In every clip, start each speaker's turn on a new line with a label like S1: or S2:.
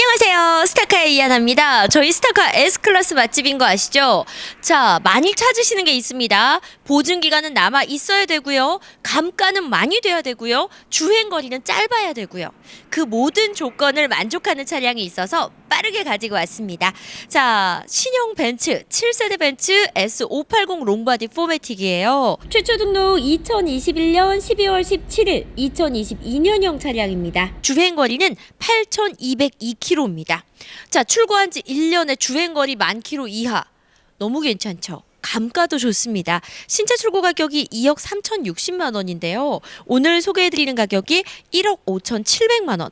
S1: 안녕하세요. 스타카의 이하나입니다. 저희 스타카 S클래스 맛집인 거 아시죠? 자, 많이 찾으시는 게 있습니다. 보증 기간은 남아 있어야 되고요. 감가는 많이 돼야 되고요. 주행 거리는 짧아야 되고요. 그 모든 조건을 만족하는 차량이 있어서 빠르게 가지고 왔습니다. 자, 신형 벤츠 7세대 벤츠 S580 롱바디 포매틱이에요. 최초 등록 2021년 12월 17일 2022년형 차량입니다. 주행 거리는 8,202km 입니다. 자, 출고한 지 1년에 주행 거리 만 킬로 이하. 너무 괜찮죠? 감가도 좋습니다. 신차 출고 가격이 2억 3,060만 원인데요. 오늘 소개해드리는 가격이 1억 5,700만 원.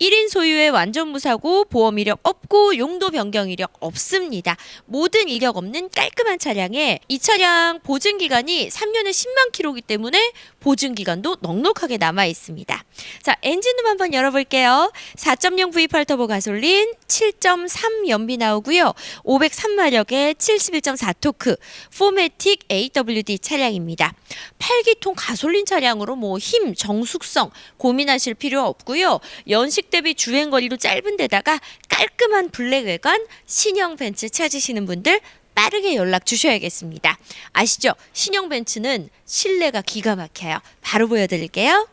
S1: 1인 소유의 완전 무사고 보험 이력 없고 용도 변경 이력 없습니다. 모든 이력 없는 깔끔한 차량에 이 차량 보증 기간이 3년에 10만 킬로기 때문에 보증 기간도 넉넉하게 남아 있습니다. 자, 엔진룸 한번 열어볼게요. 4.0 V8 터보 가솔린 7.3 연비 나오고요. 503마력의 71.4 토크 포매틱 AWD 차량입니다. 8기통 가솔린 차량으로 뭐 힘, 정숙성 고민하실 필요 없고요. 연식 대비 주행 거리도 짧은 데다가 깔끔한 블랙 외관 신형 벤츠 찾으시는 분들 빠르게 연락 주셔야겠습니다. 아시죠? 신형 벤츠는 실내가 기가 막혀요. 바로 보여드릴게요.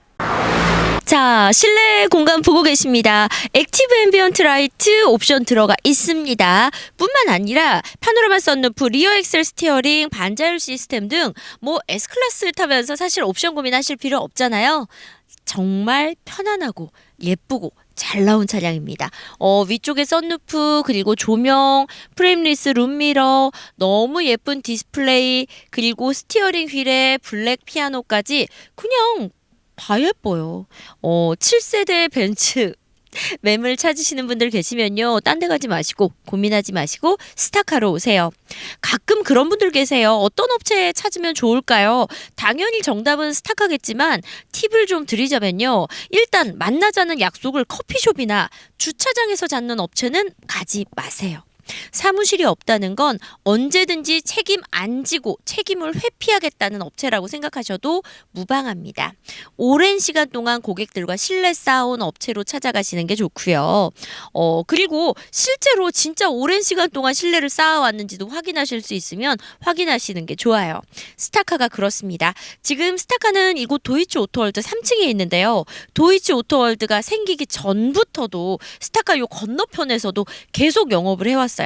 S1: 자, 실내 공간 보고 계십니다. 액티브 앰비언트 라이트 옵션 들어가 있습니다. 뿐만 아니라 파노라마 썬루프, 리어 엑셀 스티어링, 반자율 시스템 등 뭐 S클래스 타면서 사실 옵션 고민하실 필요 없잖아요. 정말 편안하고 예쁘고 잘 나온 차량입니다. 어, 위쪽에 썬루프, 그리고 조명, 프레임리스 룸미러, 너무 예쁜 디스플레이, 그리고 스티어링 휠에 블랙 피아노까지 그냥 다 예뻐요. 어, 7세대 벤츠 매물 찾으시는 분들 계시면요. 딴 데 가지 마시고 고민하지 마시고 스타카로 오세요. 가끔 그런 분들 계세요. 어떤 업체 찾으면 좋을까요? 당연히 정답은 스타카겠지만 팁을 좀 드리자면요. 일단 만나자는 약속을 커피숍이나 주차장에서 잡는 업체는 가지 마세요. 사무실이 없다는 건 언제든지 책임 안 지고 책임을 회피하겠다는 업체라고 생각하셔도 무방합니다. 오랜 시간 동안 고객들과 신뢰 쌓아온 업체로 찾아가시는 게 좋고요. 어, 그리고 실제로 진짜 오랜 시간 동안 신뢰를 쌓아왔는지도 확인하실 수 있으면 확인하시는 게 좋아요. 스타카가 그렇습니다. 지금 스타카는 이곳 도이치 오토월드 3층에 있는데요. 도이치 오토월드가 생기기 전부터도 스타카 요 건너편에서도 계속 영업을 해왔어요.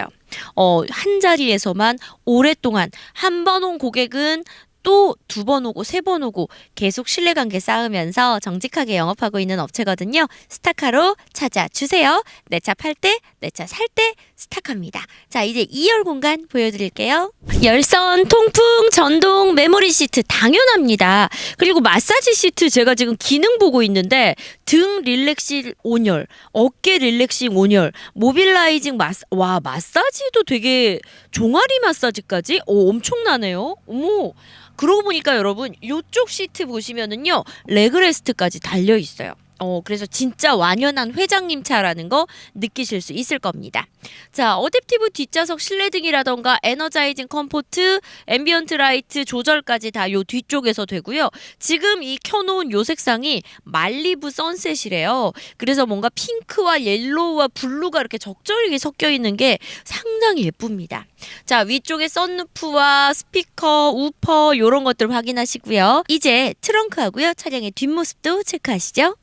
S1: 어, 한 자리에서만 오랫동안 한 번 온 고객은 또 두 번 오고 세 번 오고 계속 신뢰관계 쌓으면서 정직하게 영업하고 있는 업체거든요. 스타카로 찾아주세요. 내 차 팔 때, 내 차 살 때 스타카입니다. 자, 이제 2열 공간 보여드릴게요. 열선, 통풍, 전동, 메모리 시트 당연합니다. 그리고 마사지 시트 제가 지금 기능 보고 있는데 등 릴렉싱 온열, 어깨 릴렉싱 온열, 모빌라이징 마사 와 마사지도 되게 종아리 마사지까지 오 엄청나네요. 어머. 그러고 보니까 여러분 요쪽 시트 보시면은요 레그레스트까지 달려 있어요. 어, 그래서 진짜 완연한 회장님 차라는 거 느끼실 수 있을 겁니다. 자, 어댑티브 뒷좌석 실내등이라던가 에너자이징 컴포트, 앰비언트 라이트 조절까지 다 요 뒤쪽에서 되고요. 지금 이 켜놓은 요 색상이 말리부 선셋이래요. 그래서 뭔가 핑크와 옐로우와 블루가 이렇게 적절하게 섞여 있는 게 상당히 예쁩니다. 자, 위쪽에 썬루프와 스피커, 우퍼 요런 것들 확인하시고요. 이제 트렁크하고요. 차량의 뒷모습도 체크하시죠.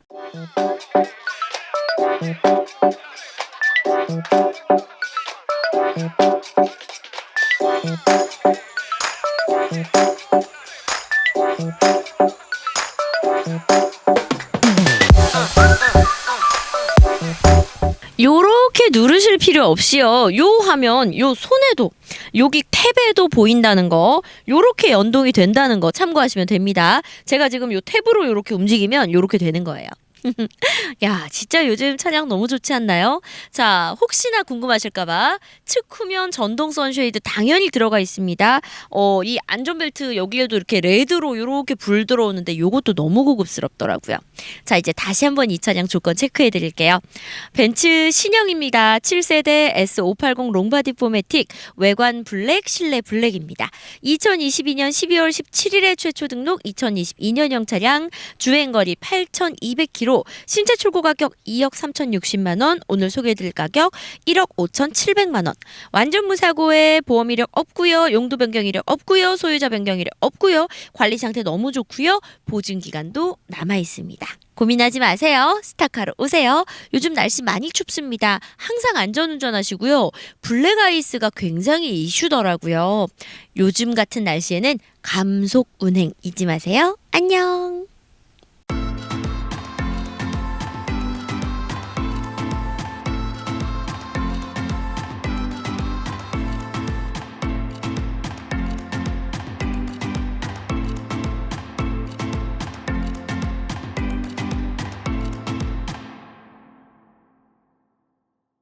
S1: 누르실 필요 없이요. 요 화면, 요 손에도, 여기 탭에도 보인다는 거, 요렇게 연동이 된다는 거 참고하시면 됩니다. 제가 지금 요 탭으로 요렇게 움직이면 요렇게 되는 거예요. 야, 진짜 요즘 차량 너무 좋지 않나요? 자, 혹시나 궁금하실까봐 측후면 전동 선쉐이드 당연히 들어가 있습니다. 어, 이 안전벨트 여기에도 이렇게 레드로 이렇게 불 들어오는데 요것도 너무 고급스럽더라고요. 자, 이제 다시 한번 이 차량 조건 체크해 드릴게요. 벤츠 신형입니다. 7세대 S580 롱바디 포매틱 외관 블랙, 실내 블랙입니다. 2022년 12월 17일에 최초 등록 2022년형 차량 주행거리 8,200km 기로 신체 출고 가격 2억 3,060만 원, 오늘 소개해드릴 가격 1억 5,700만 원. 완전 무사고에 보험 이력 없고요, 용도 변경 이력 없고요, 소유자 변경 이력 없고요, 관리 상태 너무 좋고요, 보증 기간도 남아 있습니다. 고민하지 마세요. 스타카로 오세요. 요즘 날씨 많이 춥습니다. 항상 안전운전 하시고요. 블랙 아이스가 굉장히 이슈더라고요. 요즘 같은 날씨에는 감속 운행 잊지 마세요. 안녕.